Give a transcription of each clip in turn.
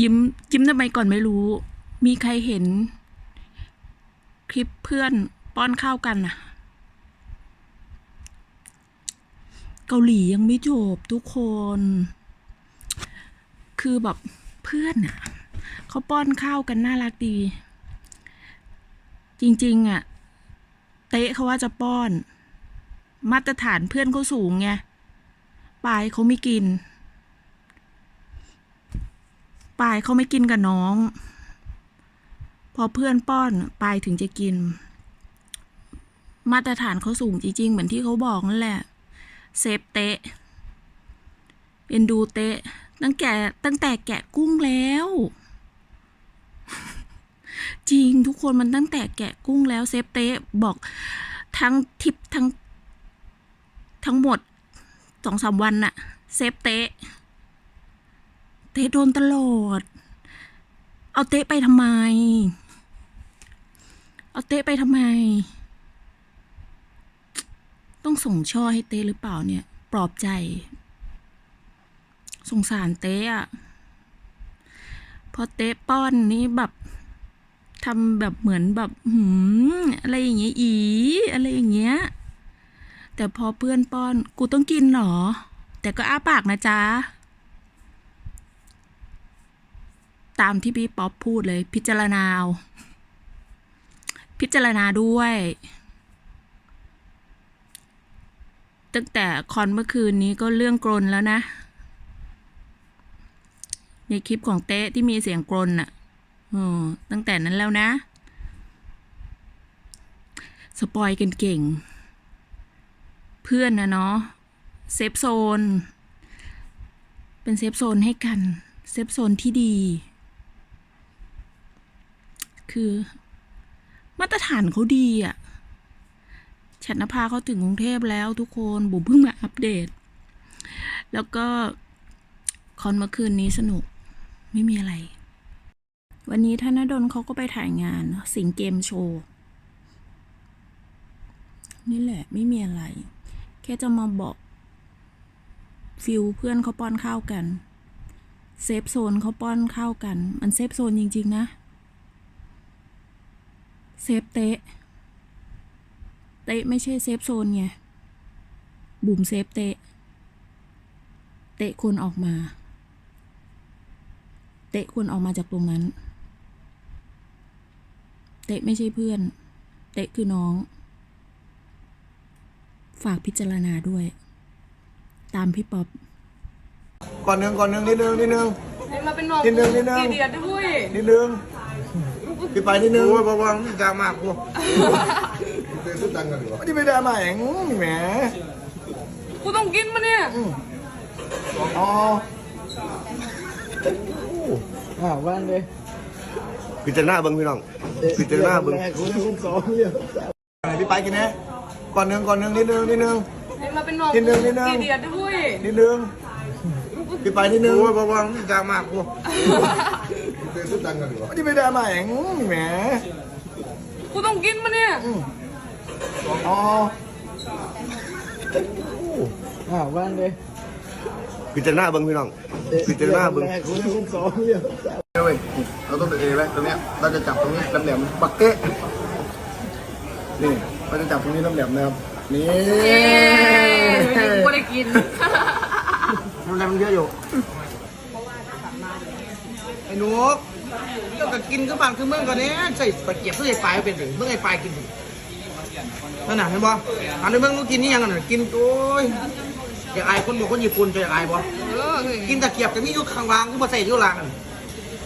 ยิ้ม ยิ้มทำไมก่อนไม่รู้ มีใครเห็น คลิปเพื่อนป้อนข้าวกันน่ะ เกาหลียังไม่จบทุกคน คือแบบเพื่อนอะเขาป้อนข้าวกันน่ารักดี จริง ๆ อะ เตะเขาว่าจะป้อน มาตรฐานเพื่อนเขาสูงไงปลายเขาไม่กิน ปายเขาไม่กินกับน้อง พอเพื่อนป้อนปายถึงจะกิน มาตรฐานเขาสูงจริงๆ เหมือนที่เขาบอกนั่นแหละ เซฟเตะเอ็นดูเตะ ตั้งแต่ตั้งแต่แกะกุ้งแล้ว จริงทุกคนมันตั้งแต่แกะกุ้งแล้วเซฟเตะบอกทั้งทิปทั้งทั้งหมดสองสามวันน่ะ เซฟเตะ ตะโดนตลอด เอาเตะไปทำไม เอาเตะไปทำไม ต้องส่งช่อให้เต้หรือเปล่าเนี่ย ปลอบใจ สงสารเต้อะพอเต้ป้อนนี้แบบทำแบบเหมือนแบบหืมอะไรอย่างเงี้ยอีอะไรอย่างเงี้ย แต่พอเพื่อนป้อน กูต้องกินเหรอ แต่ก็อ้าปากนะจ๊ะ ตามที่พี่ป๊อปพูดเลย พิจารณาเอาพิจารณาด้วย ตั้งแต่คอนเมื่อคืนนี้ก็เรื่องกรนแล้วนะ ในคลิปของเต๊ะที่มีเสียงกรนน่ะตั้งแต่นั้นแล้วนะ สปอยกันเก่ง เพื่อนนะเนาะเซฟโซน เป็นเซฟโซนให้กัน เซฟโซนที่ดี คือ มาตรฐานเขาดีอะ่ะฉันนภาเขาถึงกรุงเทพแล้วทุกคนบุ๋มเพิ่งมาอัปเดต แล้วก็คอนเมื่อคืนนี้สนุกไม่มีอะไร วันนี้ธนดลเขาก็ไปถ่ายงานสิงเกมโชว์ นี่แหละไม่มีอะไร แค่จะมาบอก ฟิลเพื่อนเขาป้อนข้าวกัน เซฟโซนเขาป้อนข้าวกัน มันเซฟโซนจริง ๆ นะ เซฟเตะ เตะไม่ใช่เซฟโซนไง บุ๋มเซฟเตะ เตะควรออกมา เตะควรออกมาจากตรงนั้น เตะไม่ใช่เพื่อน เตะคือน้อง ฝากพิจารณาด้วย ตามพี่ป๊อป ก่อนหนึ่งก่อนหนึ่งนิดนึงนิดนึงให้มาเป็นน้องนิดนึงนิดนึงกี่เดือนด้วย นิดนึง พี่ไปนิดนึงโอ้ยระวังดราม่ากูไม่ได้ไปด่ามาแหงแหมกูต้องกินมาเนี่ยอ๋ออ่าว่างเลยพิจารณาเบิ้งพี่น้องพิจารณาเบิ้งแรกคุณคุณสองเรื่องพี่ไปกินนะก่อนหนึ่งก่อนหนึ่งนิดนึงนิดนึงให้มาเป็นน้องนิดนึงนิดนึงกี่เดือนด้วยนิดนึง พี่ไปนิดนึงโอ้ยระวังดราม่ากูไม่ได้ไปด่ามาแหงแหมกูต้องกินมาเนี่ยอ๋ออ่าว่างเลยพิจารณาเบิ้งพี่น้องพิจารณาเบิ้งแรกคุณคุณสองเรื่องเว้ยเราต้องเอไว้ตรงเนี้ยเราจะจับตรงนี้แหลมๆปักเกะนี่เราจะจับตรงนี้แหลมๆนะครับนี่เย้กูได้กิน แหลมๆเยอะอยู่ไอ้หนูเจ้าก็กินก็บางคือเมืองก่อนเนี้ยใส่ตะเกียบเพื่อไอ้ปลายเป็นหรือเมื่อไอ้ปลายกินดินั่นน่ะเห็นบ่อันนี้เมืองนู้นกินนี่ยังกันน่ะกินโอ้ยอยากอายคนบอกคนญี่ปุ่นจะอยากอายบ่เออกินตะเกียบก็มีอยู่ข้างล่างก็มาใส่อยู่ล่างนั่น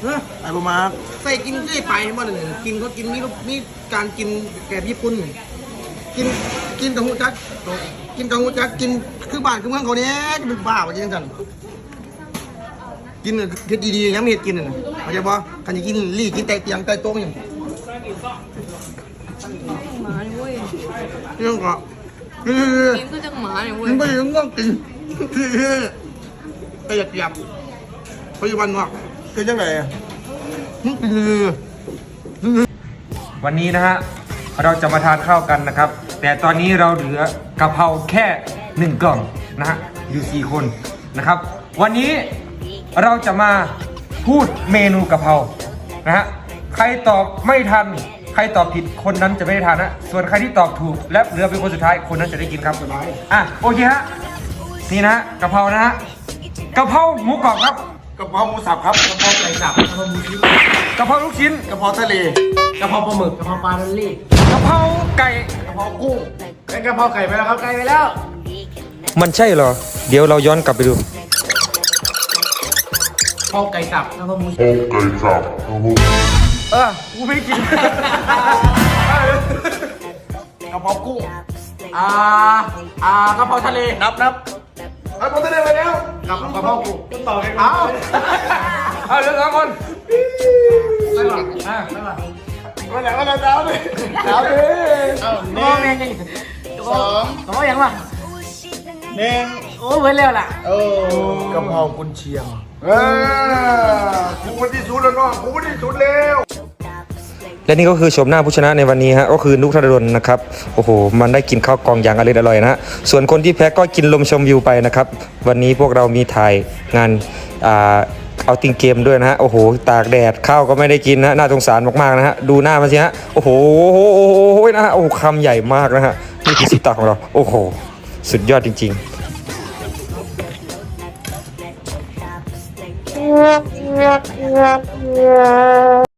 เฮ้ยไอ้ประมาณใส่กินด้วยไปเห็นบ่เนี่ยกินเขากินมีมีการกินแบบญี่ปุ่น กินกินกับหูจัก กินกับหูจักกินคือบ้านคือเมืองเขาเนี้ยจะเป็นบ้าว่าจริงจังกินน่ะเฮ็ดดีๆยังไม่เฮ็ดกินน่ะเข้าใจบ่คันจะกินลี่กินแต่เตียงแต่โต๊ะอย่างหมาเนี่ยเว้ยเรื่องก็คือกินก็จังหมาเนี่ยเว้ยมันไม่ถึงต้องกินคือแต่อยากหยับปัจจุบันว่าคือจังไหนอะคือวันนี้นะฮะ เราจะมาทานข้าวกันนะครับ แต่ตอนนี้เราเหลือกะเพราแค่หนึ่งกล่องนะฮะอยู่สี่คนนะครับ วันนี้เราจะมาพูดเมนูกะเพรานะฮะใครตอบไม่ทัน ใครตอบผิดคนนั้นจะไม่ได้ทานนะส่วนใครที่ตอบถูกและเหลือเป็นคนสุดท้ายคนนั้นจะได้กินครับอะโอเคฮะนี่นะฮะกะเพรานะฮะกะเพราหมูกรอบครับก ระเพราหมูสับครับกระเพราไก่สับกระเพราหมูชิ้นกะเพราลูกชิ้นกระเพราทะเลกระเพราปลาหมึกกระเพราปลาดอลลี่กะเพราไก่กระเพรากุ้งและกระเพราไก่ไปแล้วครับไก่ไปแล้ว มันใช่เหรอ เดี๋ยวเราย้อนกลับไปดูกระเพราไก่สับกระเพราหมูเออกูไม่ได้กิน กระเพรากุ้งอ่าอ่ากระเพราทะเลนับนับกระเพราทะเลไปแล้ว กับกระเพรากุ้งต่อกันเอาเอาเหลือสองคนไม่หรอกอะไม่หรอกไม่หรอกแล้วดิแล้วดิหนึ่งสองเขาบอกยังวะหนึ่งโอ้เว้นแล้วล่ะเออกระเพรากุนเชียงเออกูไม่ที่สุดแล้วน้องกูไม่ที่สุดแล้ว และนี่ก็คือชมหน้าผู้ชนะในวันนี้ฮะก็คือนุกธนดลนะครับโอ้โห มันได้กินข้าวกล่องอย่างอร่อยอร่อยนะฮะส่วนคนที่แพ้ก็กินลมชมวิวไปนะครับ วันนี้พวกเรามีถ่ายงานอ่าเอาติงเกมด้วยนะฮะโอ้โห ตากแดดข้าวก็ไม่ได้กินนะน่าสงสารมากๆนะฮะดูหน้ามันสิฮะโอ้โหนะฮะโอ้คำใหญ่มากนะฮะนี่คือสิตาของเราโอ้โห สุดยอดจริง ๆ